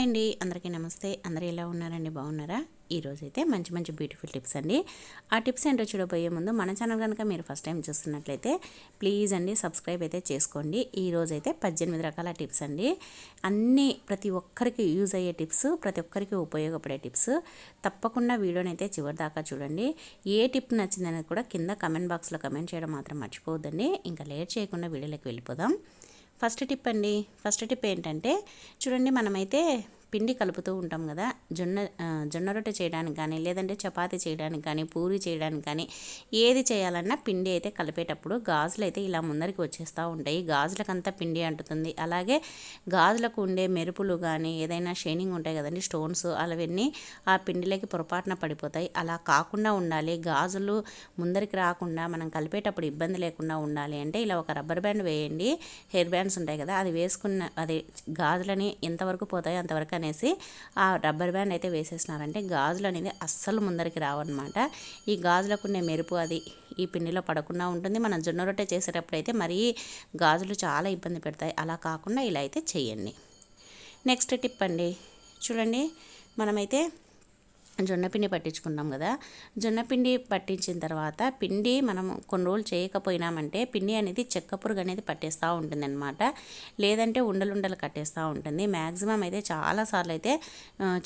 Hi అండి. అందరికీ నమస్తే. అందరూ ఎలా ఉన్నారండి? బాగున్నారా? ఈరోజు అయితే మంచి మంచి బ్యూటిఫుల్ టిప్స్ అండి. ఆ టిప్స్ ఏంటో చూడబోయే ముందు మన ఛానల్ కనుక మీరు ఫస్ట్ టైం చూస్తున్నట్లయితే ప్లీజ్ అండి సబ్స్క్రైబ్ అయితే చేసుకోండి. ఈరోజు అయితే పద్దెనిమిది రకాల టిప్స్ అండి. అన్నీ ప్రతి ఒక్కరికి యూజ్ అయ్యే టిప్స్ ప్రతి ఒక్కరికి ఉపయోగపడే టిప్స్. తప్పకుండా వీడియోని అయితే చివరి దాకా చూడండి. ఏ టిప్ నచ్చిందనేది కూడా కింద కమెంట్ బాక్స్లో కమెంట్ చేయడం మాత్రం మర్చిపోవద్దండి. ఇంకా లేట్ చేయకుండా వీడియోలోకి వెళ్ళిపోదాం. ఫస్ట్ టిప్ అండి. ఫస్ట్ టిప్ ఏంటంటే చూడండి మనమైతే పిండి కలుపుతూ ఉంటాం కదా జొన్న జొన్న రొట్టె చేయడానికి కానీ లేదంటే చపాతి చేయడానికి కానీ పూరి చేయడానికి కానీ ఏది చేయాలన్నా పిండి అయితే కలిపేటప్పుడు గాజులు అయితే ఇలా ముందరికి వచ్చేస్తూ ఉంటాయి. గాజులకంతా పిండి అంటుతుంది. అలాగే గాజులకు ఉండే మెరుపులు కానీ ఏదైనా షైనింగ్ ఉంటాయి కదండి స్టోన్స్ అవన్నీ ఆ పిండిలోకి పొరపాటున పడిపోతాయి. అలా కాకుండా ఉండాలి. గాజులు ముందరికి రాకుండా మనం కలిపేటప్పుడు ఇబ్బంది లేకుండా ఉండాలి అంటే ఇలా ఒక రబ్బర్ బ్యాండ్ వేయండి. హెయిర్ బ్యాండ్స్ ఉంటాయి కదా అది వేసుకున్న అది గాజులని ఎంతవరకు పోతాయో అంతవరకు అనేసి ఆ రబ్బర్ బ్యాండ్ అయితే వేసేసినారంటే గాజులు అనేది అస్సలు ముందరికి రావన్నమాట. ఈ గాజులకు ఉండే మెరుపు అది ఈ పిండిలో పడకుండా ఉంటుంది. మనం జొన్న రొట్టె చేసేటప్పుడు అయితే మరీ గాజులు చాలా ఇబ్బంది పెడతాయి. అలా కాకుండా ఇలా అయితే చేయండి. నెక్స్ట్ టిప్ అండి. చూడండి మనమైతే జొన్నపిండి పట్టించుకున్నాం కదా. జొన్నపిండి పట్టించిన తర్వాత పిండి మనం కొన్ని రోజులు చేయకపోయినామంటే పిండి అనేది చెక్క పురుగు అనేది పట్టేస్తూ ఉంటుంది అనమాట లేదంటే ఉండలుండలు కట్టేస్తూ ఉంటుంది. మ్యాక్సిమం అయితే చాలాసార్లు అయితే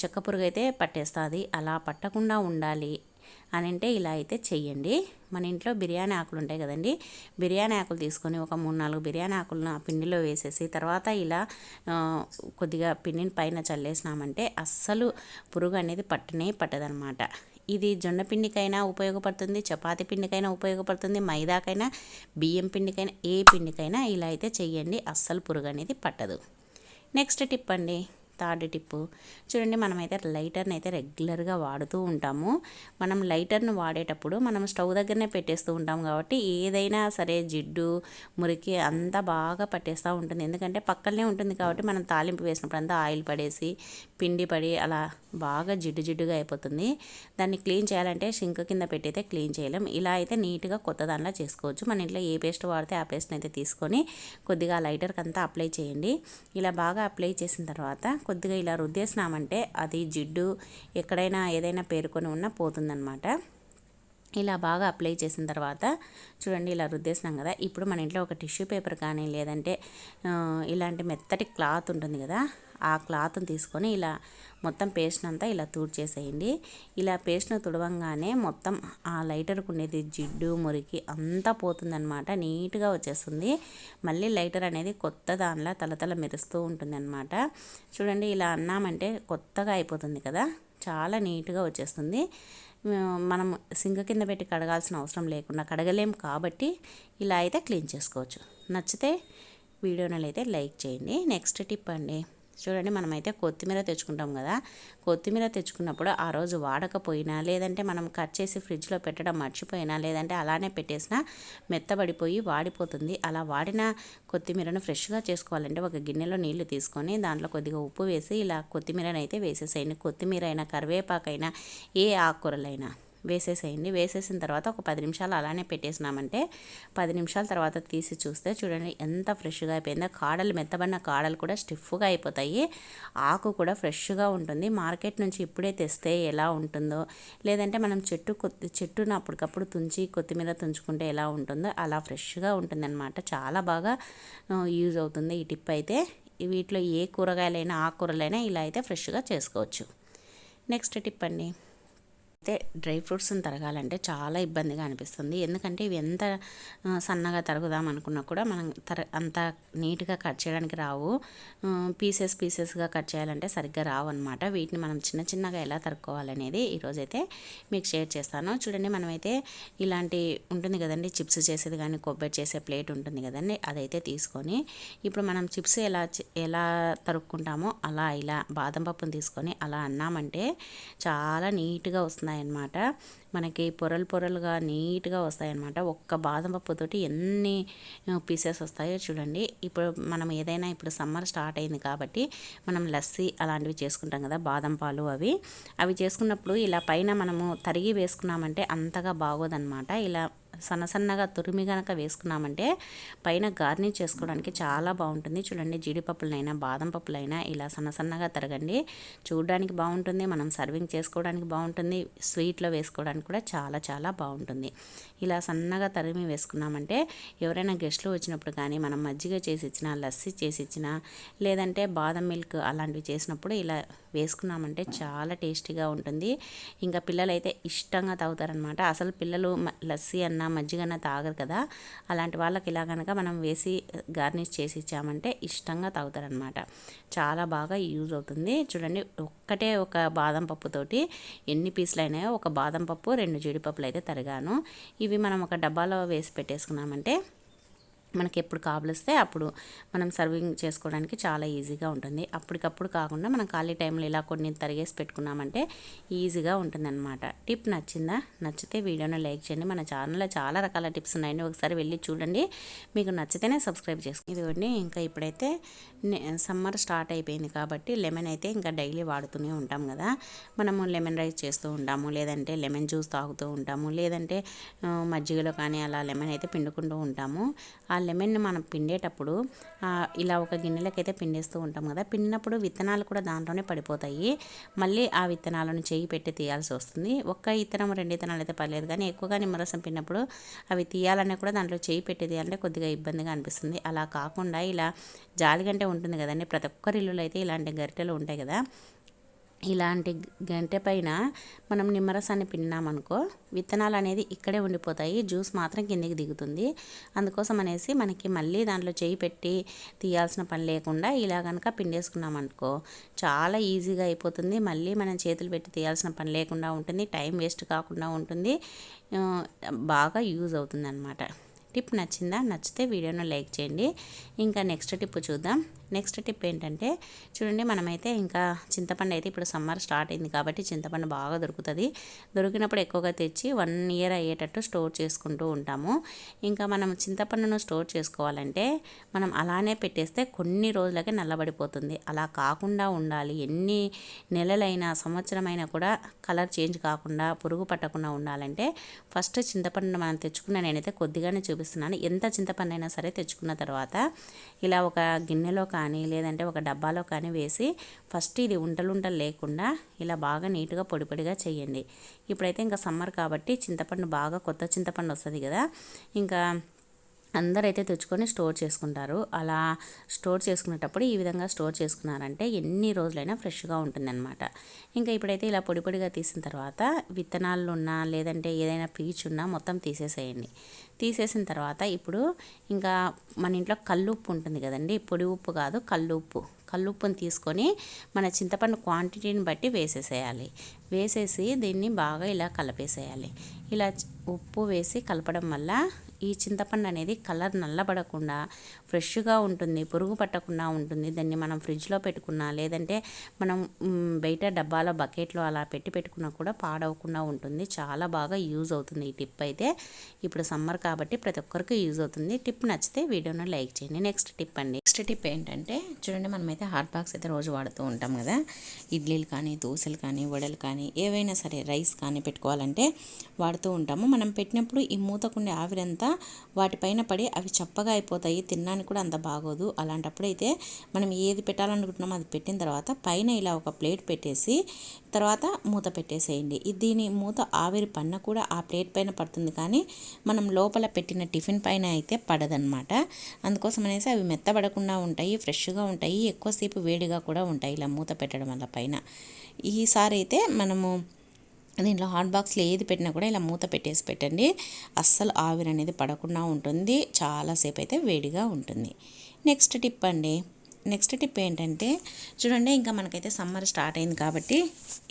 చెక్క పురుగు అయితే పట్టేస్తుంది. అలా పట్టకుండా ఉండాలి. అని అంటే ఇలా అయితే చెయ్యండి. మన ఇంట్లో బిర్యానీ ఆకులు ఉంటాయి కదండి. బిర్యానీ ఆకులు తీసుకొని ఒక మూడు నాలుగు బిర్యానీ ఆకులను ఆ పిండిలో వేసేసి తర్వాత ఇలా కొద్దిగా పిండిని పైన చల్లేసినామంటే అస్సలు పురుగు అనేది పట్టనే పట్టదనమాట. ఇది జొన్న పిండికైనా ఉపయోగపడుతుంది చపాతి పిండికైనా ఉపయోగపడుతుంది మైదాకైనా బియ్యం పిండికైనా ఏ పిండికైనా ఇలా అయితే చెయ్యండి. అస్సలు పురుగు అనేది పట్టదు. నెక్స్ట్ టిప్ అండి. Third tip. చూడండి మనమైతే లైటర్ని అయితే రెగ్యులర్గా వాడుతూ ఉంటాము. మనం లైటర్ను వాడేటప్పుడు మనం స్టవ్ దగ్గరనే పెట్టేస్తూ ఉంటాం కాబట్టి ఏదైనా సరే జిడ్డు మురికి అంతా బాగా పట్టేస్తూ ఉంటుంది. ఎందుకంటే పక్కనే ఉంటుంది కాబట్టి మనం తాలింపు వేసినప్పుడు అంతా ఆయిల్ పడేసి పిండి పడి అలా బాగా జిడ్డు జిడ్డుగా అయిపోతుంది. దాన్ని క్లీన్ చేయాలంటే షింక్ కింద పెట్టి అయితే క్లీన్ చేయలేం. ఇలా అయితే నీట్గా కొత్త దానిలా చేసుకోవచ్చు. మన ఇంట్లో ఏ పేస్ట్ వాడితే ఆ పేస్ట్ని అయితే తీసుకొని కొద్దిగా లైటర్కి అంతా అప్లై చేయండి. ఇలా బాగా అప్లై చేసిన తర్వాత కొద్దిగా ఇలా రుద్దేసినామంటే అది జిడ్డు ఎక్కడైనా ఏదైనా పేరుకొని ఉన్నా పోతుందన్నమాట. ఇలా బాగా అప్లై చేసిన తర్వాత చూడండి ఇలా రుద్దేసినాం కదా. ఇప్పుడు మన ఇంట్లో ఒక టిష్యూ పేపర్ కానీ లేదంటే ఇలాంటి మెత్తటి క్లాత్ ఉంటుంది కదా ఆ క్లాత్ని తీసుకొని ఇలా మొత్తం పేస్ట్ అంతా ఇలా చేసేయండి ఇలా పేస్ట్ను తుడవంగానే మొత్తం ఆ లైటర్కు ఉండేది జిడ్డు మురికి అంతా పోతుందనమాట నీట్గా వచ్చేస్తుంది. మళ్ళీ లైటర్ అనేది కొత్త దానిలా తలతల మెరుస్తూ ఉంటుంది అనమాట చూడండి ఇలా అన్నామంటే కొత్తగా అయిపోతుంది కదా. చాలా నీట్గా వచ్చేస్తుంది. మనం సింగ కింద పెట్టి కడగాల్సిన అవసరం లేకుండా కడగలేం కాబట్టి ఇలా అయితే క్లీన్ చేసుకోవచ్చు. నచ్చితే వీడియోని అయితే లైక్ చేయండి. నెక్స్ట్ టిప్ అండి. చూడండి మనమైతే కొత్తిమీర తెచ్చుకుంటాం కదా. కొత్తిమీర తెచ్చుకున్నప్పుడు ఆ రోజు వాడకపోయినా లేదంటే మనం కట్ చేసి ఫ్రిడ్జ్లో పెట్టడం మర్చిపోయినా లేదంటే అలానే పెట్టేసినా మెత్తబడిపోయి వాడిపోతుంది. అలా వాడిన కొత్తిమీరను ఫ్రెష్గా చేసుకోవాలంటే ఒక గిన్నెలో నీళ్ళు తీసుకొని దాంట్లో కొద్దిగా ఉప్పు వేసి ఇలా కొత్తిమీరనైతే అయితే వేసేసేయండి. కొత్తిమీర అయినా కరివేపాకైనా ఏ ఆకుకూరలైనా. వేసేసేయండి. వేసేసిన తర్వాత ఒక పది నిమిషాలు అలానే పెట్టేసినామంటే పది నిమిషాల తర్వాత తీసి చూస్తే చూడండి ఎంత ఫ్రెష్గా అయిపోయిందో. కాడలు మెత్తబడిన కాడలు కూడా స్టిఫ్గా అయిపోతాయి. ఆకు కూడా ఫ్రెష్గా ఉంటుంది. మార్కెట్ నుంచి ఇప్పుడే తెస్తే ఎలా ఉంటుందో లేదంటే మనం చెట్టు కొత్తి చెట్టును అప్పటికప్పుడు తుంచి కొత్తిమీర తుంచుకుంటే ఎలా ఉంటుందో అలా ఫ్రెష్గా ఉంటుందన్నమాట. చాలా బాగా యూజ్ అవుతుంది ఈ టిప్ అయితే. వీటిలో ఏ కూరగాయలైనా ఆకుకూరలైనా ఇలా అయితే ఫ్రెష్గా చేసుకోవచ్చు. నెక్స్ట్ టిప్ అండి. అయితే డ్రై ఫ్రూట్స్ని తరగాలంటే చాలా ఇబ్బందిగా అనిపిస్తుంది. ఎందుకంటే ఇవి ఎంత సన్నగా తరుగుదాం అనుకున్నా కూడా మనం తర అంత నీట్గా కట్ చేయడానికి రావు. పీసెస్ పీసెస్గా కట్ చేయాలంటే సరిగ్గా రావు అనమాట వీటిని మనం చిన్న చిన్నగా ఎలా తరుక్కోవాలనేది ఈరోజైతే మీకు షేర్ చేస్తాను. చూడండి మనమైతే ఇలాంటి ఉంటుంది కదండి చిప్స్ చేసేది కానీ కొబ్బరి చేసే ప్లేట్ ఉంటుంది కదండి అదైతే తీసుకొని ఇప్పుడు మనం చిప్స్ ఎలా ఎలా తరుక్కుంటామో అలా ఇలా బాదం పప్పును తీసుకొని అలా అన్నామంటే చాలా నీట్గా వస్తుంది వస్తాయన్నమాట. మనకి పొరలు పొరలుగా నీట్గా వస్తాయన్నమాట. ఒక్క బాదం పప్పుతోటి ఎన్ని పీసెస్ వస్తాయో చూడండి. ఇప్పుడు మనం ఏదైనా ఇప్పుడు సమ్మర్ స్టార్ట్ అయింది కాబట్టి మనం లస్సీ అలాంటివి చేసుకుంటాం కదా బాదం పాలు అవి. అవి చేసుకున్నప్పుడు ఇలా పైన మనము తరిగి వేసుకున్నామంటే అంతగా బాగోదన్నమాట. ఇలా సన్న సన్నగా తురిమి కనుక వేసుకున్నామంటే పైన గార్నిష్ చేసుకోవడానికి చాలా బాగుంటుంది. చూడండి జీడిపప్పులైనా బాదం పప్పులైనా ఇలా సన్న సన్నగా తరగండి. చూడడానికి బాగుంటుంది మనం సర్వింగ్ చేసుకోవడానికి బాగుంటుంది స్వీట్లో వేసుకోవడానికి కూడా చాలా చాలా బాగుంటుంది. ఇలా సన్నగా తరిమి వేసుకున్నామంటే ఎవరైనా గెస్ట్లు వచ్చినప్పుడు కానీ మనం మజ్జిగ చేసి ఇచ్చినా లస్సీ చేసి ఇచ్చినా లేదంటే బాదం మిల్క్ అలాంటివి చేసినప్పుడు ఇలా వేసుకున్నామంటే చాలా టేస్టీగా ఉంటుంది. ఇంకా పిల్లలైతే ఇష్టంగా తాగుతారనమాట అసలు పిల్లలు లస్సీ అన్న మజ్జిగ అన్న తాగరు కదా. అలాంటి వాళ్ళకి ఇలా కనుక మనం వేసి గార్నిష్ చేసి ఇచ్చామంటే ఇష్టంగా తాగుతారనమాట చాలా బాగా యూజ్ అవుతుంది. చూడండి ఒక్కటే ఒక బాదం పప్పుతోటి ఎన్ని పీసులు అయినాయో ఒక బాదం పప్పు రెండు జీడిపప్పులు అయితే తరిగాను. ఇవి మనం ఒక డబ్బాలో వేసి పెట్టేసుకున్నామంటే మనకి ఎప్పుడు కాబలిస్తే అప్పుడు మనం సర్వింగ్ చేసుకోవడానికి చాలా ఈజీగా ఉంటుంది. అప్పటికప్పుడు కాకుండా మనం ఖాళీ టైంలో ఇలా కొన్ని తరిగేసి పెట్టుకున్నామంటే ఈజీగా ఉంటుందన్నమాట. టిప్ నచ్చిందా? నచ్చితే వీడియోని లైక్ చేయండి. మన ఛానల్లో చాలా రకాల టిప్స్ ఉన్నాయండి. ఒకసారి వెళ్ళి చూడండి. మీకు నచ్చితేనే సబ్స్క్రైబ్ చేసుకోండి. ఇదిగోండి ఇంకా ఇప్పుడైతే సమ్మర్ స్టార్ట్ అయిపోయింది కాబట్టి లెమన్ అయితే ఇంకా డైలీ వాడుతూనే ఉంటాం కదా. మనము లెమన్ రైస్ చేస్తూ ఉంటాము లేదంటే లెమన్ జ్యూస్ తాగుతూ ఉంటాము లేదంటే మజ్జిగలో కానీ అలా లెమన్ అయితే పిండుకుంటూ ఉంటాము. ఆ లెమన్ని మనం పిండేటప్పుడు ఇలా ఒక గిన్నెలకైతే అయితే పిండేస్తూ ఉంటాం కదా. పిండినప్పుడు విత్తనాలు కూడా దాంట్లోనే పడిపోతాయి. మళ్ళీ ఆ విత్తనాలను చేయి పెట్టి తీయాల్సి వస్తుంది. ఒక్క విత్తనం రెండు విత్తనాలు అయితే పర్లేదు. కానీ ఎక్కువగా నిమ్మరసం పిండినప్పుడు అవి తీయాలన్నా కూడా దాంట్లో చేయి పెట్టి తీయాలంటే కొద్దిగా ఇబ్బందిగా అనిపిస్తుంది. అలా కాకుండా ఇలా జాలిగంటే ఉంటుంది కదండి. ప్రతి ఒక్కరి ఇల్లులో అయితే ఇలాంటి గరిటెలు ఉంటాయి కదా. ఇలాంటి గంటె పైన మనం నిమ్మరసాన్ని పిన్నామనుకో విత్తనాలు అనేది ఇక్కడే ఉండిపోతాయి. జ్యూస్ మాత్రం కిందికి దిగుతుంది. అందుకోసం అనేసి మనకి మళ్ళీ దాంట్లో చేయి పెట్టి తీయాల్సిన పని లేకుండా ఇలా కనుక పిండేసుకున్నామనుకో చాలా ఈజీగా అయిపోతుంది. మళ్ళీ మనం చేతులు పెట్టి తీయాల్సిన పని లేకుండా ఉంటుంది. టైం వేస్ట్ కాకుండా ఉంటుంది. బాగా యూజ్ అవుతుంది అనమాట టిప్ నచ్చిందా? నచ్చితే వీడియోను లైక్ చేయండి. ఇంకా నెక్స్ట్ టిప్ చూద్దాం. నెక్స్ట్ టిప్ ఏంటంటే చూడండి మనమైతే ఇంకా చింతపండు అయితే ఇప్పుడు సమ్మర్ స్టార్ట్ అయింది కాబట్టి చింతపండు బాగా దొరుకుతుంది. దొరికినప్పుడు ఎక్కువగా తెచ్చి వన్ ఇయర్ అయ్యేటట్టు స్టోర్ చేసుకుంటూ ఉంటాము. ఇంకా మనం చింతపండును స్టోర్ చేసుకోవాలంటే మనం అలానే పెట్టేస్తే కొన్ని రోజులకే నల్లబడిపోతుంది. అలా కాకుండా ఉండాలి. ఎన్ని నెలలైనా సంవత్సరమైనా కూడా కలర్ చేంజ్ కాకుండా పురుగు పట్టకుండా ఉండాలంటే ఫస్ట్ చింతపండును మనం తెచ్చుకున్న నేనైతే కొద్దిగానే చూపిస్తున్నాను. ఎంత చింతపండు అయినా సరే తెచ్చుకున్న తర్వాత ఇలా ఒక గిన్నెలో కానీ లేదంటే ఒక డబ్బాలో కానీ వేసి ఫస్ట్ ఇది ఉంటలుంటలు లేకుండా ఇలా బాగా నీట్గా పొడి పొడిగా చేయండి. ఇప్పుడైతే ఇంకా సమ్మర్ కాబట్టి చింతపండు బాగా కొత్త చింతపండు వస్తుంది కదా. ఇంకా అందరైతే తెచ్చుకొని స్టోర్ చేసుకుంటారు. అలా స్టోర్ చేసుకునేటప్పుడు ఈ విధంగా స్టోర్ చేసుకున్నారంటే ఎన్ని రోజులైనా ఫ్రెష్గా ఉంటుందన్నమాట. ఇంకా ఇప్పుడైతే ఇలా పొడి పొడిగా తీసిన తర్వాత విత్తనాలు ఉన్నా లేదంటే ఏదైనా పీచ్ ఉన్నా మొత్తం తీసేసేయండి. తీసేసిన తర్వాత ఇప్పుడు ఇంకా మన ఇంట్లో కల్లుప్పు ఉంటుంది కదండి. పొడి ఉప్పు కాదు కల్లుప్పు. కల్లుప్పుని తీసుకొని మన చింతపండు క్వాంటిటీని బట్టి వేసేసేయాలి. వేసేసి దీన్ని బాగా ఇలా కలిపేసేయాలి. ఇలా ఉప్పు వేసి కలపడం వల్ల ఈ చింతపండు అనేది కలర్ నల్లబడకుండా ఫ్రెష్గా ఉంటుంది పురుగు పట్టకుండా ఉంటుంది. దాన్ని మనం ఫ్రిడ్జ్లో పెట్టుకున్నా లేదంటే మనం బయట డబ్బాలో బకెట్లో అలా పెట్టి పెట్టుకున్నా కూడా పాడవకుండా ఉంటుంది. చాలా బాగా యూజ్ అవుతుంది ఈ టిప్ అయితే. ఇప్పుడు సమ్మర్ కాబట్టి ప్రతి ఒక్కరికి యూజ్ అవుతుంది. టిప్ నచ్చితే వీడియోను లైక్ చేయండి. నెక్స్ట్ టిప్ అండి. నెక్స్ట్ టిప్ ఏంటంటే చూడండి మనమైతే హాట్ బాక్స్ అయితే రోజు వాడుతూ ఉంటాం కదా. ఇడ్లీలు కానీ దోశలు కానీ వడలు కానీ ఏవైనా సరే రైస్ కానీ పెట్టుకోవాలంటే వాడుతూ ఉంటాము. మనం పెట్టినప్పుడు ఈ మూతకుండే ఆవిరంతా వాటిపైన పడి అవి చప్పగా అయిపోతాయి తినడానికి కూడా అంత బాగోదు. అలాంటప్పుడైతే మనం ఏది పెట్టాలనుకుంటున్నామో అది పెట్టిన తర్వాత పైన ఇలా ఒక ప్లేట్ పెట్టేసి తర్వాత మూత పెట్టేసేయండి. దీని మూత ఆవిరి పన్న కూడా ఆ ప్లేట్ పైన పడుతుంది కానీ మనం లోపల పెట్టిన టిఫిన్ పైన అయితే పడదనమాట అందుకోసం అనేసి అవి మెత్తబడకుండా ఉంటాయి ఫ్రెష్గా ఉంటాయి ఎక్కువసేపు వేడిగా కూడా ఉంటాయి ఇలా మూత పెట్టడం వల్ల పైన. ఈసారి అయితే మనము దీంట్లో హాట్ బాక్స్లో ఏది పెట్టినా కూడా ఇలా మూత పెట్టేసి పెట్టండి. అస్సలు ఆవిరి అనేది పడకుండా ఉంటుంది. చాలాసేపు అయితే వేడిగా ఉంటుంది. నెక్స్ట్ టిప్ అండి. నెక్స్ట్ టిప్ ఏంటంటే చూడండి ఇంకా మనకైతే సమ్మర్ స్టార్ట్ అయింది కాబట్టి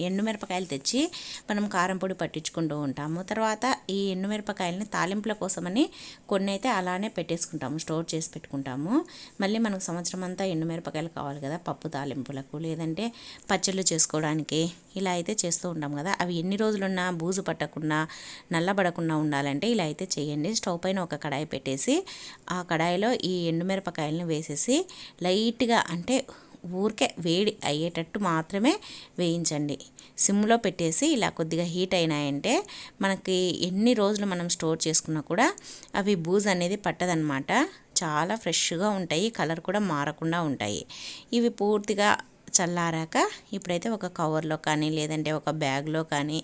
ఎండుమిరపకాయలు తెచ్చి మనం కారం పొడి పట్టించుకుంటూ ఉంటాము. తర్వాత ఈ ఎండుమిరపకాయలని తాలింపుల కోసమని కొన్ని అయితే అలానే పెట్టేసుకుంటాము స్టోర్ చేసి పెట్టుకుంటాము. మళ్ళీ మనకు సంవత్సరం అంతా ఎండుమిరపకాయలు కావాలి కదా పప్పు తాలింపులకు లేదంటే పచ్చళ్ళు చేసుకోవడానికి ఇలా అయితే చేస్తూ ఉంటాం కదా. అవి ఎన్ని రోజులున్నా బూజు పట్టకుండా నల్లబడకుండా ఉండాలంటే ఇలా అయితే చేయండి. స్టవ్ పైన ఒక కడాయి పెట్టేసి ఆ కడాయిలో ఈ ఎండుమిరపకాయలను వేసేసి లైట్ లైట్గా అంటే ఊరికే వేడి అయ్యేటట్టు మాత్రమే వేయించండి. సిమ్లో పెట్టేసి ఇలా కొద్దిగా హీట్ అయినాయంటే మనకి ఎన్ని రోజులు మనం స్టోర్ చేసుకున్నా కూడా అవి బూజ్ అనేది పట్టదనమాట చాలా ఫ్రెష్గా ఉంటాయి కలర్ కూడా మారకుండా ఉంటాయి. ఇవి పూర్తిగా చల్లారాక ఇప్పుడైతే ఒక కవర్లో కానీ లేదంటే ఒక బ్యాగ్లో కానీ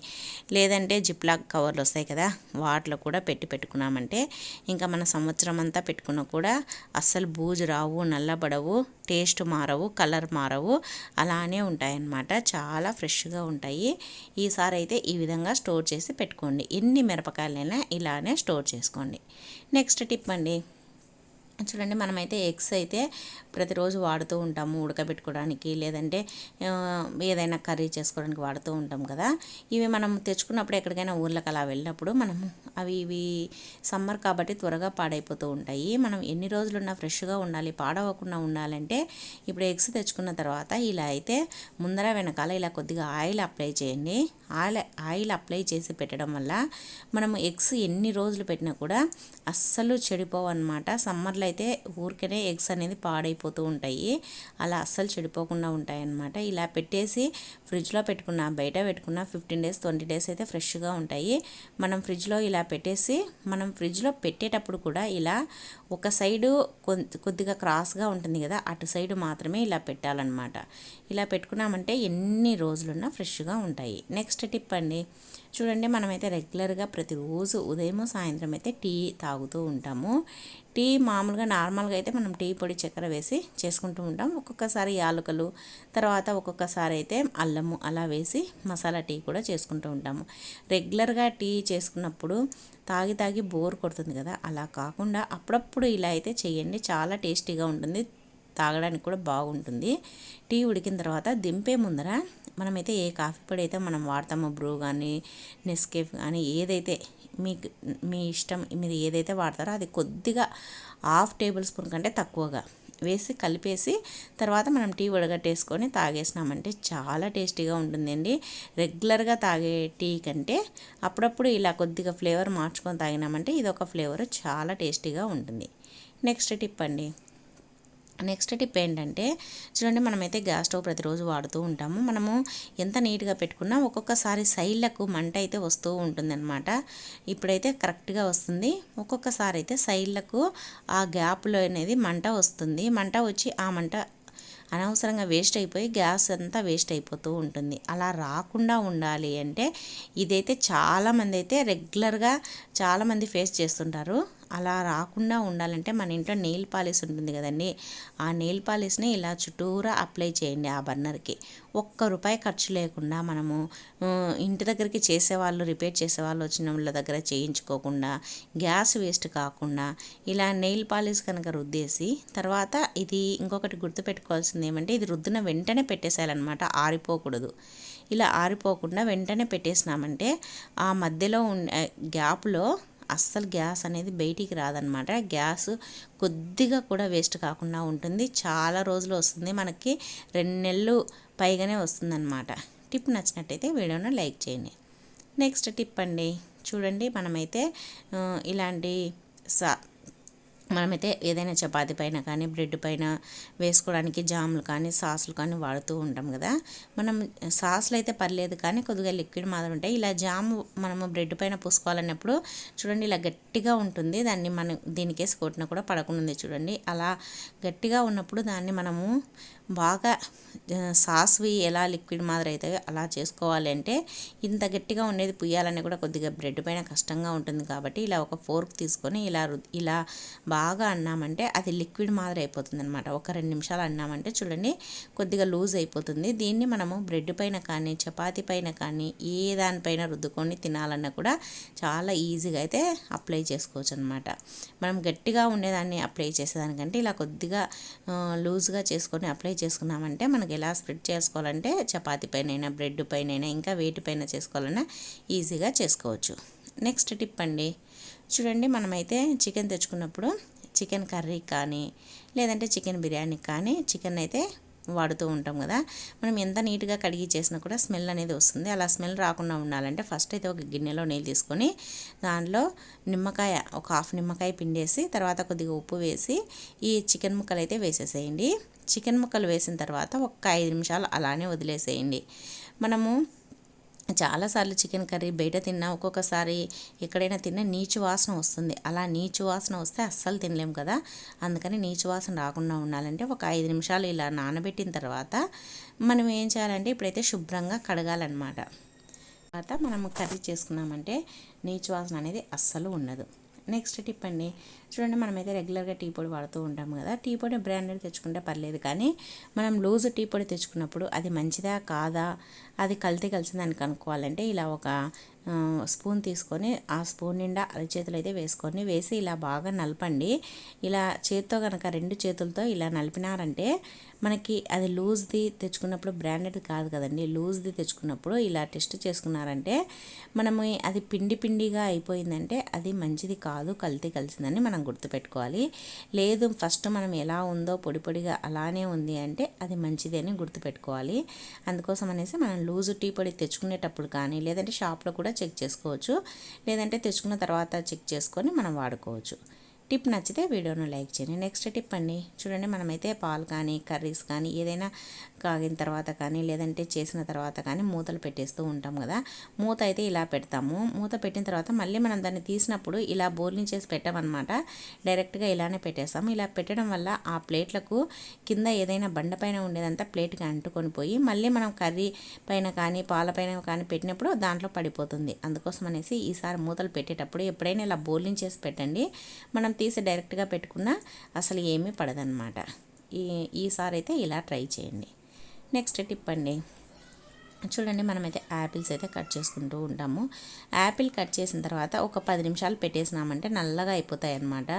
లేదంటే జిప్లాక్ కవర్లు వస్తాయి కదా వాటిలో కూడా పెట్టి పెట్టుకున్నామంటే ఇంకా మన సంవత్సరం అంతా పెట్టుకున్నా కూడా అస్సలు బూజు రావు నల్లబడవు టేస్ట్ మారవు కలర్ మారవు అలానే ఉంటాయన్నమాట. చాలా ఫ్రెష్గా ఉంటాయి. ఈసారి అయితే ఈ విధంగా స్టోర్ చేసి పెట్టుకోండి. ఎన్ని మిరపకాయలైనా ఇలానే స్టోర్ చేసుకోండి. నెక్స్ట్ టిప్ అండి. చూడండి మనమైతే ఎగ్స్ అయితే ప్రతిరోజు వాడుతూ ఉంటాము ఉడకబెట్టుకోవడానికి. లేదంటే ఏదైనా కర్రీ చేసుకోవడానికి వాడుతూ ఉంటాం కదా. ఇవి మనం తెచ్చుకున్నప్పుడు ఎక్కడికైనా ఊర్లకు అలా వెళ్ళినప్పుడు మనము అవి ఇవి సమ్మర్ కాబట్టి త్వరగా పాడైపోతూ ఉంటాయి. మనం ఎన్ని రోజులున్నా ఫ్రెష్గా ఉండాలి పాడవకుండా ఉండాలంటే ఇప్పుడు ఎగ్స్ తెచ్చుకున్న తర్వాత ఇలా అయితే ముందర వెనకాల ఇలా కొద్దిగా ఆయిల్ అప్లై చేయండి. ఆయిల్ ఆయిల్ అప్లై చేసి పెట్టడం వల్ల మనం ఎగ్స్ ఎన్ని రోజులు పెట్టినా కూడా అస్సలు చెడిపోవన్నమాట. సమ్మర్లో అయితే ఊరికనే ఎగ్స్ అనేది పాడైపోతూ ఉంటాయి. అలా అస్సలు చెడిపోకుండా ఉంటాయి అన్నమాట ఇలా పెట్టేసి ఫ్రిడ్జ్లో పెట్టుకున్న బయట పెట్టుకున్న ఫిఫ్టీన్ డేస్ ట్వంటీ డేస్ అయితే ఫ్రెష్గా ఉంటాయి. మనం ఫ్రిడ్జ్లో ఇలా పెట్టేసి మనం ఫ్రిడ్జ్లో పెట్టేటప్పుడు కూడా ఇలా ఒక సైడు కొద్దిగా క్రాస్గా ఉంటుంది కదా అటు సైడు మాత్రమే ఇలా పెట్టాలన్నమాట. ఇలా పెట్టుకున్నామంటే ఎన్ని రోజులున్నా ఫ్రెష్గా ఉంటాయి. నెక్స్ట్ టిప్ అండి. చూడండి మనమైతే రెగ్యులర్గా ప్రతిరోజు ఉదయం సాయంత్రం అయితే టీ తాగుతూ ఉంటాము. టీ మామూలుగా నార్మల్గా అయితే మనం టీ పొడి చక్కెర వేసి చేసుకుంటూ ఉంటాం. ఒక్కొక్కసారి యాలకులు తర్వాత ఒక్కొక్కసారి అయితే అల్లము అలా వేసి మసాలా టీ కూడా చేసుకుంటూ ఉంటాము. రెగ్యులర్గా టీ చేసుకున్నప్పుడు తాగి తాగి బోర్ కొడుతుంది కదా అలా కాకుండా అప్పుడప్పుడు ఇలా అయితే చేయండి. చాలా టేస్టీగా ఉంటుంది. తాగడానికి కూడా బాగుంటుంది. టీ ఉడికిన తర్వాత దింపే ముందర మనమైతే ఏ కాఫీ పొడి అయితే మనం వాడతామో బ్రూ కానీ నెస్కేఫ్ కానీ ఏదైతే మీకు మీ ఇష్టం మీరు ఏదైతే వాడతారో అది కొద్దిగా హాఫ్ టేబుల్ స్పూన్ కంటే తక్కువగా వేసి కలిపేసి తర్వాత మనం టీ ఉడగట్టేసుకొని తాగేసినామంటే చాలా టేస్టీగా ఉంటుందండి. రెగ్యులర్గా తాగే టీ కంటే అప్పుడప్పుడు ఇలా కొద్దిగా ఫ్లేవర్ మార్చుకొని తాగినామంటే ఇది ఒక ఫ్లేవర్ చాలా టేస్టీగా ఉంటుంది. నెక్స్ట్ టిప్ అండి. నెక్స్ట్ టిప్ ఏంటంటే చూడండి మనమైతే గ్యాస్ స్టవ్ ప్రతిరోజు వాడుతూ ఉంటాము. మనము ఎంత నీట్గా పెట్టుకున్నా ఒక్కొక్కసారి సైడ్లకు మంట అయితే వస్తూ ఉంటుందన్నమాట. ఇప్పుడైతే కరెక్ట్గా వస్తుంది. ఒక్కొక్కసారి అయితే సైడ్లకు ఆ గ్యాప్లో అనేది మంట వస్తుంది. మంట వచ్చి ఆ మంట అనవసరంగా వేస్ట్ అయిపోయి గ్యాస్ అంతా వేస్ట్ అయిపోతూ ఉంటుంది. అలా రాకుండా ఉండాలి అంటే ఇదైతే చాలామంది అయితే రెగ్యులర్గా చాలామంది ఫేస్ చేస్తుంటారు. అలా రాకుండా ఉండాలంటే మన ఇంట్లో నెయిల్ పాలిష్ ఉంటుంది కదండి. ఆ నెయిల్ పాలిష్ని ఇలా చుట్టూరా అప్లై చేయండి ఆ బర్నర్కి. ఒక్క రూపాయి ఖర్చు లేకుండా మనము ఇంటి దగ్గరికి చేసేవాళ్ళు రిపేర్ చేసేవాళ్ళు వచ్చిన వాళ్ళ దగ్గర చేయించుకోకుండా గ్యాస్ వేస్ట్ కాకుండా ఇలా నెయిల్ పాలిష్ కనుక రుద్దేసి తర్వాత ఇది ఇంకొకటి గుర్తుపెట్టుకోవాల్సింది ఏమంటే ఇది రుద్దిన వెంటనే పెట్టేసేయాలన్నమాట ఆరిపోకూడదు. ఇలా ఆరిపోకుండా వెంటనే పెట్టేసినామంటే ఆ మధ్యలో ఉండే గ్యాప్లో అస్సలు గ్యాస్ అనేది బయటికి రాదనమాట. గ్యాస్ కొద్దిగా కూడా వేస్ట్ కాకుండా ఉంటుంది. చాలా రోజులు వస్తుంది. మనకి రెండు నెలలు పైగానే వస్తుందన్నమాట టిప్ నచ్చినట్టయితే వీడియోను లైక్ చేయండి. నెక్స్ట్ టిప్ అండి. చూడండి మనమైతే ఇలాంటి సా మనమైతే ఏదైనా చపాతి పైన కానీ బ్రెడ్ పైన వేసుకోవడానికి జాములు కానీ సాసులు కానీ వాడుతూ ఉంటాం కదా. మనం సాసులు అయితే పర్లేదు కానీ కొద్దిగా లిక్విడ్ మాత్రం ఉంటాయి. ఇలా జాము మనము బ్రెడ్ పైన పూసుకోవాలన్నప్పుడు చూడండి ఇలా గట్టిగా ఉంటుంది. దాన్ని మనం దీనికేసి కొట్టినా కూడా పడకుండా చూడండి. అలా గట్టిగా ఉన్నప్పుడు దాన్ని మనము బాగా సాస్వి ఎలా లిక్విడ్ మాదిరి అవుతాయో అలా చేసుకోవాలి అంటే ఇంత గట్టిగా ఉండేది పుయ్యాలని కూడా కొద్దిగా బ్రెడ్ పైన కష్టంగా ఉంటుంది కాబట్టి ఇలా ఒక ఫోర్క్ తీసుకొని ఇలా ఇలా బాగా అన్నామంటే అది లిక్విడ్ మాదిరి అయిపోతుంది అనమాట ఒక రెండు నిమిషాలు అన్నామంటే చూడండి కొద్దిగా లూజ్ అయిపోతుంది. దీన్ని మనము బ్రెడ్ పైన కానీ చపాతీ పైన కానీ ఏ దానిపైన రుద్దుకొని తినాలన్నా కూడా చాలా ఈజీగా అయితే అప్లై చేసుకోవచ్చు అనమాట మనం గట్టిగా ఉండేదాన్ని అప్లై చేసేదానికంటే ఇలా కొద్దిగా లూజ్గా చేసుకొని అప్లై చేసుకున్నామంటే మనకి ఎలా స్ప్రెడ్ చేసుకోవాలంటే చపాతి పైన బ్రెడ్ పైన ఇంకా వేటిపైన చేసుకోవాలన్నా ఈజీగా చేసుకోవచ్చు. నెక్స్ట్ టిప్ అండి. చూడండి మనమైతే చికెన్ తెచ్చుకున్నప్పుడు చికెన్ కర్రీ కానీ లేదంటే చికెన్ బిర్యానీ కానీ చికెన్ అయితే వాడుతూ ఉంటాం కదా. మనం ఎంత నీట్గా కడిగి చేసినా కూడా స్మెల్ అనేది వస్తుంది. అలా స్మెల్ రాకుండా ఉండాలంటే ఫస్ట్ అయితే ఒక గిన్నెలో నీళ్ళు తీసుకొని దాంట్లో నిమ్మకాయ ఒక హాఫ్ నిమ్మకాయ పిండేసి తర్వాత కొద్దిగా ఉప్పు వేసి ఈ చికెన్ ముక్కలు అయితే వేసేసేయండి. చికెన్ ముక్కలు వేసిన తర్వాత ఒక ఐదు నిమిషాలు అలానే వదిలేసేయండి. మనము చాలాసార్లు చికెన్ కర్రీ బయట తిన్నా ఒక్కొక్కసారి ఎక్కడైనా తిన్నా నీచు వాసన వస్తుంది. అలా నీచు వాసన వస్తే అస్సలు తినలేము కదా. అందుకని నీచు వాసన రాకుండా ఉండాలంటే ఒక ఐదు నిమిషాలు ఇలా నానబెట్టిన తర్వాత మనం ఏం చేయాలంటే ఇప్పుడైతే శుభ్రంగా కడగాలన్నమాట. తర్వాత మనం కర్రీ చేసుకున్నామంటే నీచు వాసన అనేది అస్సలు ఉండదు. నెక్స్ట్ టిప్ అండి. చూడండి మనమైతే రెగ్యులర్గా టీ పొడి వాడుతూ ఉంటాం కదా. టీ పొడి బ్రాండెడ్ తెచ్చుకుంటే పర్లేదు కానీ మనం లూజ్ టీ పొడి తెచ్చుకున్నప్పుడు అది మంచిదా కాదా అది కల్తీ కలిసిందని కనుక్కోవాలంటే ఇలా ఒక స్పూన్ తీసుకొని ఆ స్పూన్ నిండా అరచేతులు అయితే వేసుకొని వేసి ఇలా బాగా నలపండి. ఇలా చేత్తో కనుక రెండు చేతులతో ఇలా నలిపినారంటే మనకి అది లూజ్ది తెచ్చుకున్నప్పుడు బ్రాండెడ్ కాదు కదండి. లూజ్ది తెచ్చుకున్నప్పుడు ఇలా టెస్ట్ చేసుకున్నారంటే మనము అది పిండి పిండిగా అయిపోయిందంటే అది మంచిది కాదు కల్తీ కలిసిందని మనం గుర్తుపెట్టుకోవాలి. లేదు ఫస్ట్ మనం ఎలా ఉందో పొడి పొడిగా అలానే ఉంది అంటే అది మంచిది అని గుర్తుపెట్టుకోవాలి. అందుకోసం అనేసి మనం లూజ్ టీ పొడి తెచ్చుకునేటప్పుడు కానీ లేదంటే షాప్లో కూడా చెక్ చేసుకోవచ్చు. లేదంటే తెచ్చుకున్న తర్వాత చెక్ చేసుకొని మనం వాడుకోవచ్చు. టిప్ నచ్చితే వీడియోను లైక్ చేయండి. నెక్స్ట్ టిప్ అండి. చూడండి మనమైతే పాలు కానీ కర్రీస్ కానీ ఏదైనా కాగిన తర్వాత కానీ లేదంటే చేసిన తర్వాత కానీ మూతలు పెట్టేస్తూ ఉంటాం కదా. మూత అయితే ఇలా పెడతాము. మూత పెట్టిన తర్వాత మళ్ళీ మనం దాన్ని తీసినప్పుడు ఇలా బోర్లింగ్ చేసి పెట్టామన్నమాట. డైరెక్ట్గా ఇలానే పెట్టేస్తాము. ఇలా పెట్టడం వల్ల ఆ ప్లేట్లకు కింద ఏదైనా బండ పైన ఉండేదంతా ప్లేట్కి అంటుకొని పోయి మళ్ళీ మనం కర్రీ పైన కానీ పాల పైన కానీ పెట్టినప్పుడు దాంట్లో పడిపోతుంది. అందుకోసం అనేసి ఈసారి మూతలు పెట్టేటప్పుడు ఎప్పుడైనా ఇలా బోర్లింగ్ చేసి పెట్టండి. మనం తీసి డైరెక్ట్గా పెట్టుకున్నా అసలు ఏమీ పడదనమాట ఈ ఈసారి అయితే ఇలా ట్రై చేయండి. నెక్స్ట్ టిప్ అండి. చూడండి మనమైతే యాపిల్స్ అయితే కట్ చేసుకుంటూ ఉంటాము. యాపిల్ కట్ చేసిన తర్వాత ఒక పది నిమిషాలు పెట్టేసినామంటే నల్లగా అయిపోతాయి అన్నమాట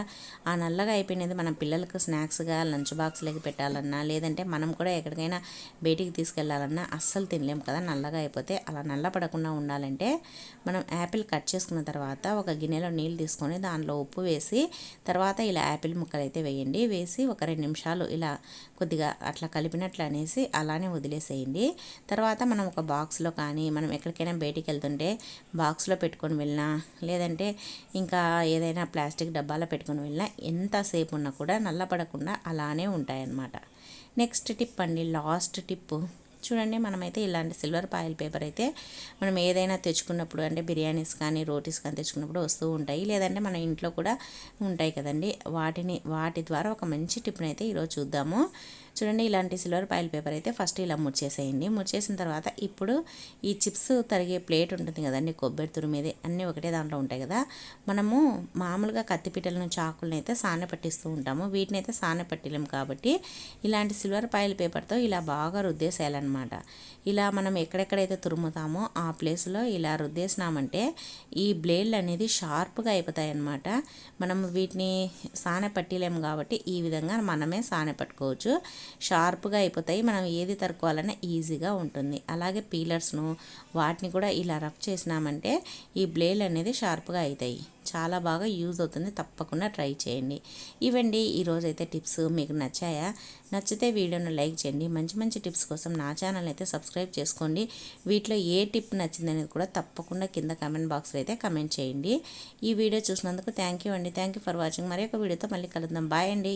ఆ నల్లగా అయిపోయినది మన పిల్లలకు స్నాక్స్గా లంచ్ బాక్స్లోకి పెట్టాలన్నా లేదంటే మనం కూడా ఎక్కడికైనా బయటికి తీసుకెళ్ళాలన్నా అస్సలు తినలేము కదా నల్లగా అయిపోతే. అలా నల్ల పడకుండా ఉండాలంటే మనం యాపిల్ కట్ చేసుకున్న తర్వాత ఒక గిన్నెలో నీళ్ళు తీసుకొని దానిలో ఉప్పు వేసి తర్వాత ఇలా యాపిల్ ముక్కలు అయితే వేయండి. వేసి ఒక రెండు నిమిషాలు ఇలా కొద్దిగా అట్లా కలిపినట్లు అనేసి అలానే వదిలేసేయండి. తర్వాత మనం ఒక బాక్స్లో కానీ మనం ఎక్కడికైనా బయటికి వెళ్తుంటే బాక్స్లో పెట్టుకొని వెళ్ళినా లేదంటే ఇంకా ఏదైనా ప్లాస్టిక్ డబ్బాలో పెట్టుకొని వెళ్ళినా ఎంతసేపు ఉన్నా కూడా నల్లపడకుండా అలానే ఉంటాయన్నమాట. నెక్స్ట్ టిప్ అండి లాస్ట్ టిప్పు. చూడండి మనమైతే ఇలాంటి సిల్వర్ పాయిల్ పేపర్ అయితే మనం ఏదైనా తెచ్చుకున్నప్పుడు అంటే బిర్యానీస్ కానీ రోటీస్ కానీ తెచ్చుకున్నప్పుడు వస్తూ ఉంటాయి. లేదంటే మన ఇంట్లో కూడా ఉంటాయి కదండి. వాటిని వాటి ద్వారా ఒక మంచి టిప్ని అయితే ఈరోజు చూద్దాము. చూడండి ఇలాంటి సిల్వర్ పాయిల్ పేపర్ అయితే ఫస్ట్ ఇలా ముడిచేసేయండి ముడిచేసిన తర్వాత ఇప్పుడు ఈ చిప్స్ తరిగే ప్లేట్ ఉంటుంది కదండి కొబ్బరి తురిమేది అన్నీ ఒకటే దాంట్లో ఉంటాయి కదా. మనము మామూలుగా కత్తిపీటలను చాకులను అయితే సాన పట్టిస్తూ ఉంటాము. వీటిని అయితే సాన పట్టలేము కాబట్టి ఇలాంటి సిల్వర్ పాయిల్ పేపర్తో ఇలా బాగా రుద్దేసేయాలన్నమాట. ఇలా మనం ఎక్కడెక్కడైతే తురుముతామో ఆ ప్లేస్లో ఇలా రుద్దేసినామంటే ఈ బ్లేడ్లు అనేది షార్ప్గా అయిపోతాయి అన్నమాట మనం వీటిని సాన పట్టిలేము కాబట్టి ఈ విధంగా మనమే సాన పట్టుకోవచ్చు. షార్ప్గా అయిపోతాయి. మనం ఏది తరుకోవాలన్నా ఈజీగా ఉంటుంది. అలాగే పీలర్స్ను వాటిని కూడా ఇలా రఫ్ చేసినామంటే ఈ బ్లేడ్ అనేది షార్ప్గా అవుతాయి చాలా బాగా యూజ్ అవుతుంది. తప్పకుండా ట్రై చేయండి. ఇవండి ఈరోజైతే టిప్స్ మీకు నచ్చాయా? నచ్చితే వీడియోను లైక్ చేయండి. మంచి మంచి టిప్స్ కోసం నా ఛానల్ అయితే సబ్స్క్రైబ్ చేసుకోండి. వీటిలో ఏ టిప్ నచ్చిందనేది కూడా తప్పకుండా కింద కమెంట్ బాక్స్లో అయితే కమెంట్ చేయండి. ఈ వీడియో చూసినందుకు థ్యాంక్ యూ అండి. Thank you for watching. మరి ఒక వీడియోతో మళ్ళీ కలుద్దాం. బాయ్ అండి.